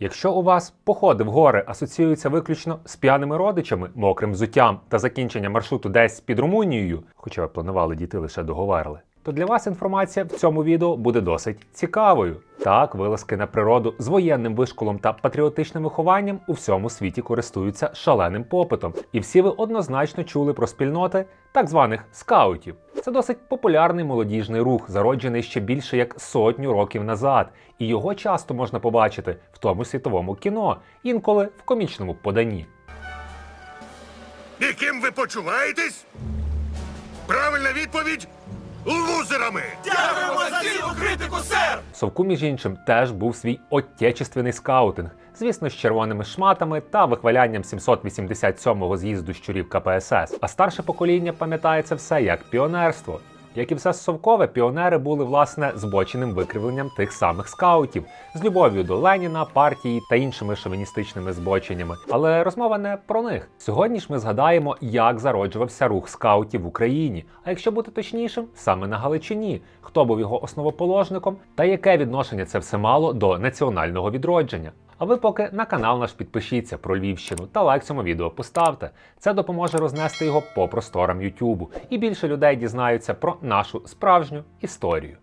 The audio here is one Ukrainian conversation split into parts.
Якщо у вас походи в гори асоціюються виключно з п'яними родичами, мокрим взуттям та закінчення маршруту десь під Румунією, хоча ви планували дійти лише до то для вас інформація в цьому відео буде досить цікавою. Так, вилазки на природу з воєнним вишколом та патріотичним вихованням у всьому світі користуються шаленим попитом, і всі ви однозначно чули про спільноти так званих скаутів. Це досить популярний молодіжний рух, зароджений ще більше як сотню років назад, і його часто можна побачити в тому світовому кіно, інколи в комічному поданні. Яким ви почуваєтесь? Правильна відповідь лузерами! Дякуємо за цілу критику, сер! Совку, між іншим, теж був свій отечественний скаутинг, звісно, з червоними шматами та вихвалянням 787-го з'їзду щурів КПСС. А старше покоління пам'ятає це все як піонерство. Як і все совкове, піонери були власне збоченим викривленням тих самих скаутів з любов'ю до Леніна, партії та іншими шовіністичними збоченнями. Але розмова не про них. Сьогодні ж ми згадаємо, як зароджувався рух скаутів в Україні. А якщо бути точнішим, саме на Галичині, хто був його основоположником та яке відношення це все мало до національного відродження. А ви поки на канал наш підпишіться про Львівщину та лайк цьому відео поставте. Це допоможе рознести його по просторам Ютубу, і більше людей дізнаються про нашу справжню історію.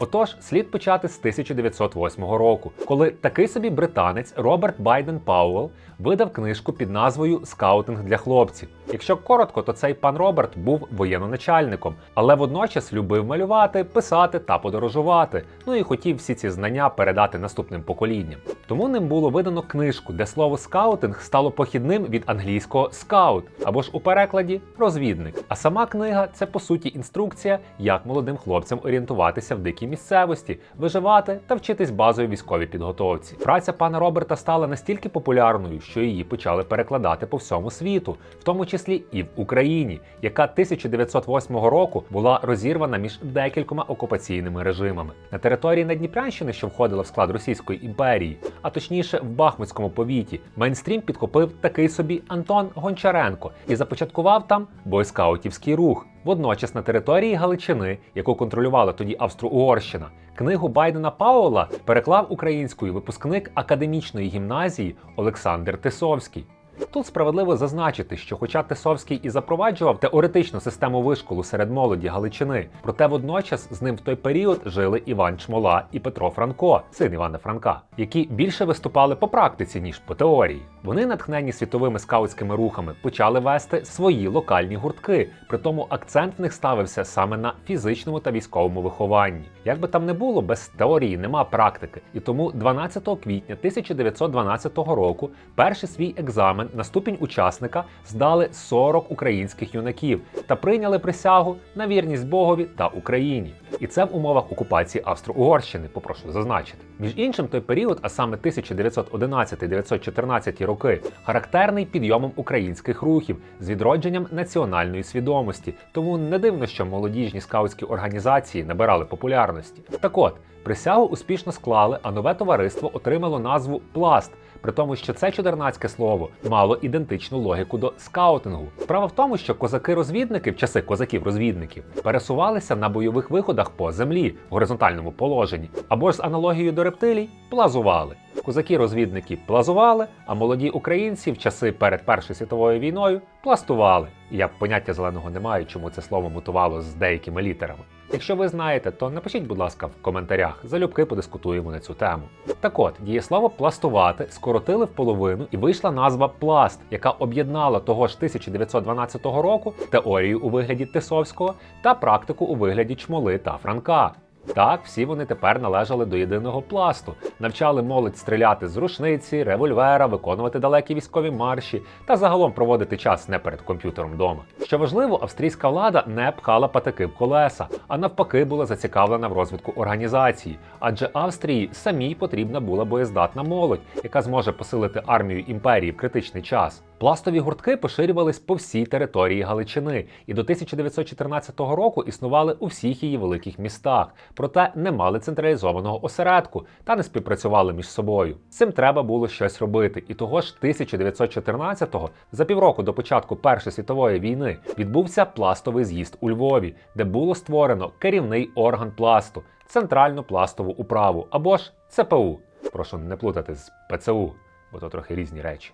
Отож, слід почати з 1908 року, коли такий собі британець Роберт Байден Пауэлл видав книжку під назвою Скаутинг для хлопців. Якщо коротко, то цей пан Роберт був воєнноначальником, але водночас любив малювати, писати та подорожувати. Ну і хотів всі ці знання передати наступним поколінням. Тому ним було видано книжку, де слово скаутинг стало похідним від англійського скаут або ж у перекладі розвідник. А сама книга це по суті інструкція, як молодим хлопцям орієнтуватися в дикій місцевості, виживати та вчитись базовій військовій підготовці. Праця пана Роберта стала настільки популярною, що її почали перекладати по всьому світу, в тому числі і в Україні, яка 1908 року була розірвана між декількома окупаційними режимами. На території Надніпрянщини, що входила в склад Російської імперії, а точніше в Бахмутському повіті, мейнстрім підхопив такий собі Антон Гончаренко і започаткував там бойскаутівський рух. Водночас на території Галичини, яку контролювала тоді Австро-Угорщина, книгу Байдена Паула переклав українською випускник академічної гімназії Олександр Тисовський. Тут справедливо зазначити, що хоча Тисовський і запроваджував теоретичну систему вишколу серед молоді Галичини, проте водночас з ним в той період жили Іван Чмола і Петро Франко, син Івана Франка, які більше виступали по практиці, ніж по теорії. Вони, натхнені світовими скаутськими рухами, почали вести свої локальні гуртки, при тому акцент в них ставився саме на фізичному та військовому вихованні. Як би там не було, без теорії нема практики. І тому 12 квітня 1912 року перший свій екзамен на ступінь учасника здали 40 українських юнаків та прийняли присягу на вірність Богові та Україні. І це в умовах окупації Австро-Угорщини, попрошу зазначити. Між іншим, той період, а саме 1911-1914 роки, характерний підйомом українських рухів з відродженням національної свідомості. Тому не дивно, що молодіжні скаутські організації набирали популярності. Так от, присягу успішно склали, а нове товариство отримало назву Пласт. При тому, що це чудернацьке слово мало ідентичну логіку до скаутингу. Справа в тому, що козаки-розвідники в часи козаків-розвідників пересувалися на бойових виходах по землі в горизонтальному положенні, або ж з аналогією до рептилій плазували. Козаки-розвідники плазували, а молоді українці в часи перед Першою світовою війною пластували. Я поняття зеленого не маю, чому це слово мутувало з деякими літерами. Якщо ви знаєте, то напишіть, будь ласка, в коментарях. Залюбки подискутуємо на цю тему. Так от, дієслово пластувати скоротили в половину і вийшла назва пласт, яка об'єднала того ж 1912 року теорію у вигляді Тисовського та практику у вигляді чмоли та Франка. Так, всі вони тепер належали до єдиного пласту, навчали молодь стріляти з рушниці, револьвера, виконувати далекі військові марші та загалом проводити час не перед комп'ютером вдома. Що важливо, австрійська влада не пхала патики в колеса, а навпаки була зацікавлена в розвитку організації, адже Австрії самій потрібна була боєздатна молодь, яка зможе посилити армію імперії в критичний час. Пластові гуртки поширювались по всій території Галичини і до 1914 року існували у всіх її великих містах, проте не мали централізованого осередку та не співпрацювали між собою. Цим треба було щось робити. І того ж 1914-го, за півроку до початку Першої світової війни, відбувся пластовий з'їзд у Львові, де було створено керівний орган пласту центральну пластову управу або ж ЦПУ. Прошу не плутати з ПЦУ, бо то трохи різні речі.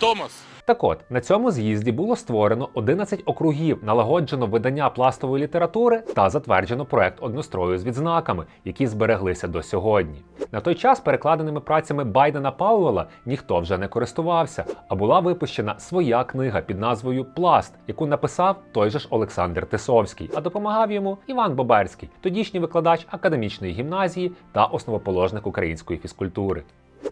Томас. Так от, на цьому з'їзді було створено 11 округів, налагоджено видання пластової літератури та затверджено проект однострою з відзнаками, які збереглися до сьогодні. На той час перекладеними працями Байдена Пауела ніхто вже не користувався, а була випущена своя книга під назвою Пласт, яку написав той же ж Олександр Тисовський, а допомагав йому Іван Боберський, тодішній викладач академічної гімназії та основоположник української фізкультури.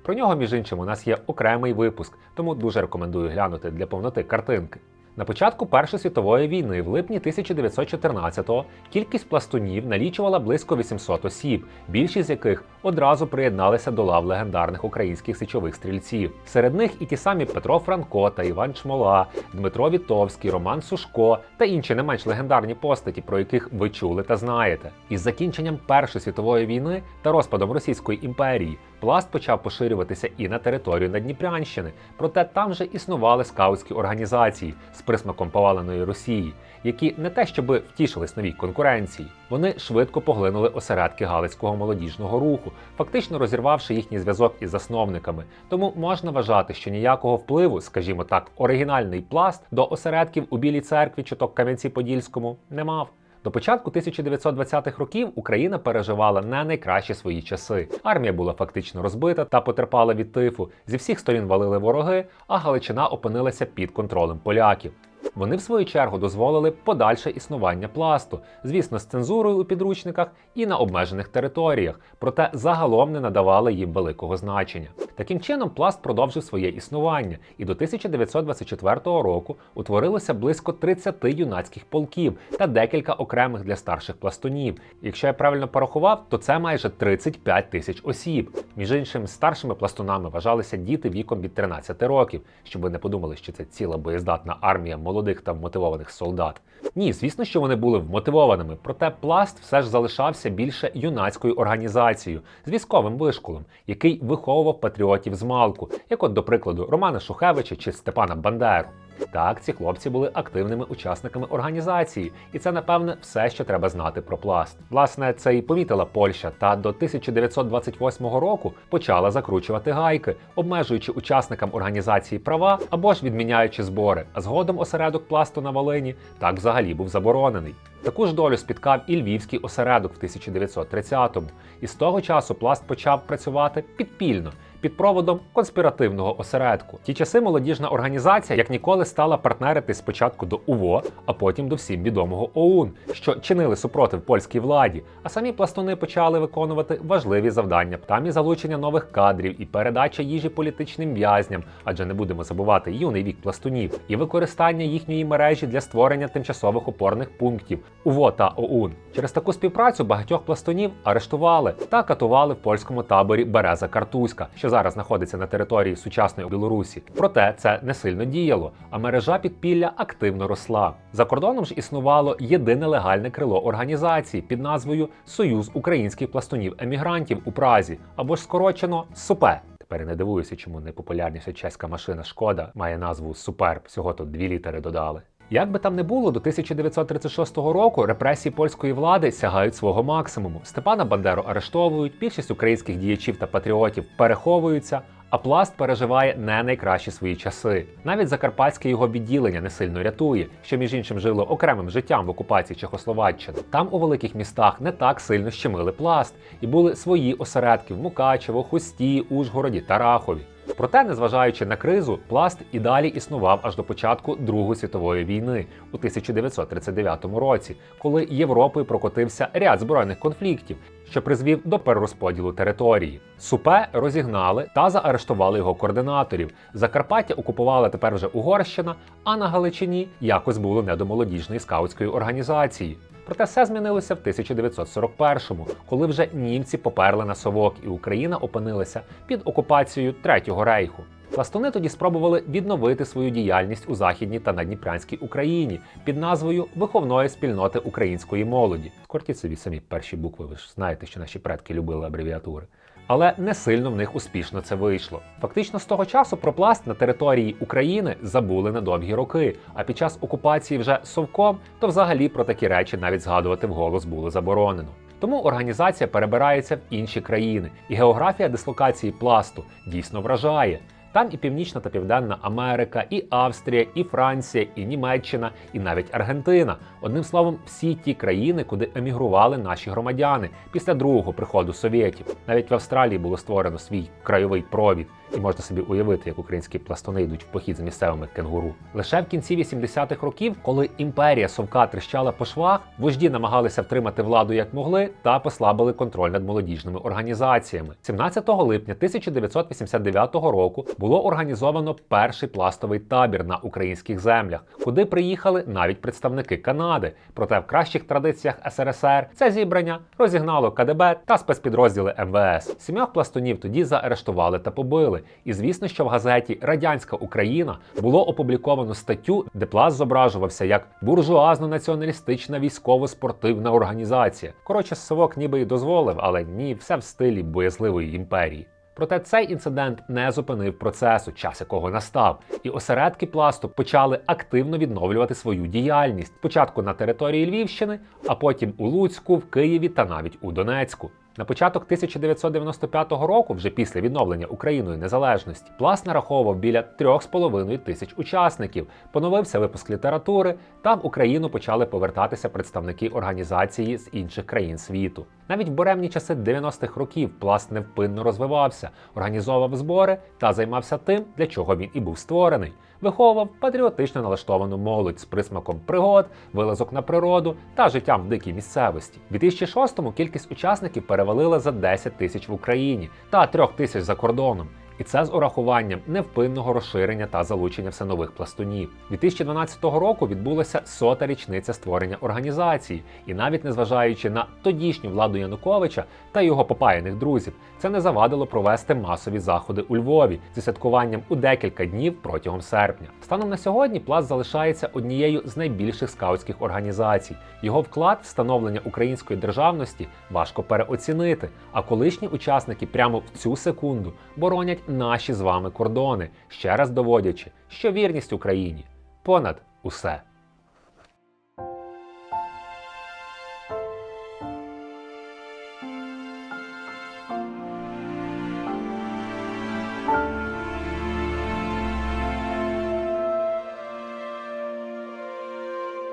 Про нього, між іншим, у нас є окремий випуск, тому дуже рекомендую глянути для повноти картинки. На початку Першої світової війни, в липні 1914-го, кількість пластунів налічувала близько 800 осіб, більшість з яких одразу приєдналися до лав легендарних українських січових стрільців. Серед них і ті самі Петро Франко та Іван Чмола, Дмитро Вітовський, Роман Сушко та інші не менш легендарні постаті, про яких ви чули та знаєте. Із закінченням Першої світової війни та розпадом Російської імперії пласт почав поширюватися і на територію Надніпрянщини. Проте там вже існували скаутські організації з присмаком поваленої Росії, які не те щоби втішились новій конкуренції. Вони швидко поглинули осередки Галицького молодіжного руху, фактично розірвавши їхній зв'язок із засновниками. Тому можна вважати, що ніякого впливу, скажімо так, оригінальний пласт до осередків у Білій церкві чи то Кам'янці-Подільському не мав. До початку 1920-х років Україна переживала не найкращі свої часи. Армія була фактично розбита та потерпала від тифу. Зі всіх сторін валили вороги, а Галичина опинилася під контролем поляків. Вони, в свою чергу, дозволили подальше існування пласту, звісно, з цензурою у підручниках і на обмежених територіях, проте загалом не надавали їм великого значення. Таким чином, пласт продовжив своє існування, і до 1924 року утворилося близько 30 юнацьких полків та декілька окремих для старших пластунів. Якщо я правильно порахував, то це майже 35 тисяч осіб. Між іншим, старшими пластунами вважалися діти віком від 13 років, щоб ви не подумали, що це ціла боєздатна армія молодих та вмотивованих солдат. Ні, звісно, що вони були вмотивованими, проте пласт все ж залишався більше юнацькою організацією з військовим вишколом, який виховував патріотів з малку, як от, до прикладу, Романа Шухевича чи Степана Бандеру. Так, ці хлопці були активними учасниками організації, і це, напевне, все, що треба знати про пласт. Власне, це і помітила Польща, та до 1928 року почала закручувати гайки, обмежуючи учасникам організації права або ж відміняючи збори. А згодом осередок пласту на Волині так взагалі був заборонений. Таку ж долю спіткав і львівський осередок в 1930-му. І з того часу пласт почав працювати підпільно під проводом конспіративного осередку. Ті часи молодіжна організація як ніколи стала партнерити спочатку до УВО, а потім до всім відомого ОУН, що чинили супротив польській владі. А самі пластуни почали виконувати важливі завдання. Там і залучення нових кадрів, і передача їжі політичним в'язням, адже не будемо забувати юний вік пластунів, і використання їхньої мережі для створення тимчасових опорних пунктів УВО та ОУН. Через таку співпрацю багатьох пластунів арештували та катували в польському таборі Береза Картузька, що зараз знаходиться на території сучасної Білорусі. Проте це не сильно діяло, а мережа підпілля активно росла. За кордоном ж існувало єдине легальне крило організації під назвою Союз українських пластунів-емігрантів у Празі або ж скорочено СУПЕ. Тепер не дивуюся, чому найпопулярніша чеська машина Шкода має назву Суперб. Всього тут дві літери додали. Як би там не було, до 1936 року репресії польської влади сягають свого максимуму. Степана Бандеру арештовують, більшість українських діячів та патріотів переховуються. А пласт переживає не найкращі свої часи. Навіть закарпатське його відділення не сильно рятує, що між іншим жило окремим життям в окупації Чехословаччини. Там у великих містах не так сильно щемили пласт, і були свої осередки в Мукачево, Хусті, Ужгороді та Рахові. Проте, незважаючи на кризу, пласт і далі існував аж до початку Другої світової війни у 1939 році, коли Європою прокотився ряд збройних конфліктів, що призвів до перерозподілу території. Супе розігнали та заарештували його координаторів. Закарпаття окупувала тепер вже Угорщина, а на Галичині якось було не до молодіжної скаутської організації. Проте все змінилося в 1941-му, коли вже німці поперли на совок, і Україна опинилася під окупацією Третього рейху. Пластуни тоді спробували відновити свою діяльність у західній та надніпрянській Україні під назвою Виховної спільноти української молоді. Скортіть собі самі перші букви, ви ж знаєте, що наші предки любили абревіатури. Але не сильно в них успішно це вийшло. Фактично з того часу про пласт на території України забули на довгі роки. А під час окупації вже совком, то взагалі про такі речі навіть згадувати вголос було заборонено. Тому організація перебирається в інші країни, і географія дислокації пласту дійсно вражає. Там і Північна та Південна Америка, і Австрія, і Франція, і Німеччина, і навіть Аргентина. Одним словом, всі ті країни, куди емігрували наші громадяни після другого приходу совєтів. Навіть в Австралії було створено свій крайовий провід, і можна собі уявити, як українські пластуни йдуть в похід за місцевими кенгуру. Лише в кінці 80-х років, коли імперія совка тріщала по швах, вожді намагалися втримати владу як могли та послабили контроль над молодіжними організаціями. 17 липня 1989 року було організовано перший пластовий табір на українських землях, куди приїхали навіть представники Канади. Проте в кращих традиціях СРСР це зібрання розігнало КДБ та спецпідрозділи МВС. Сім'ох пластунів тоді заарештували та побили. І звісно, що в газеті Радянська Україна було опубліковано статтю, де пласт зображувався як буржуазно-націоналістична військово-спортивна організація. Коротше, совок ніби й дозволив, але ні, все в стилі боязливої імперії. Проте цей інцидент не зупинив процесу, час якого настав, і осередки пласту почали активно відновлювати свою діяльність. Спочатку на території Львівщини, а потім у Луцьку, в Києві та навіть у Донецьку. На початок 1995 року, вже після відновлення Україною незалежності, пласт нараховував біля 3,5 тисяч учасників. Поновився випуск літератури, та в Україну почали повертатися представники організації з інших країн світу. Навіть в буремні часи 90-х років пласт невпинно розвивався, організовував збори та займався тим, для чого він і був створений. Виховував патріотично налаштовану молодь з присмаком пригод, вилазок на природу та життям в дикій місцевості. У 2006-му кількість учасників перевалила за 10 тисяч в Україні та 3 тисяч за кордоном. І це з урахуванням невпинного розширення та залучення все нових пластунів. 2012 року відбулася сота річниця створення організації, і навіть незважаючи на тодішню владу Януковича та його попаяних друзів, це не завадило провести масові заходи у Львові зі святкуванням у декілька днів протягом серпня. Станом на сьогодні пласт залишається однією з найбільших скаутських організацій. Його вклад в встановлення української державності важко переоцінити. А колишні учасники прямо в цю секунду боронять наші з вами кордони, ще раз доводячи, що вірність Україні понад усе.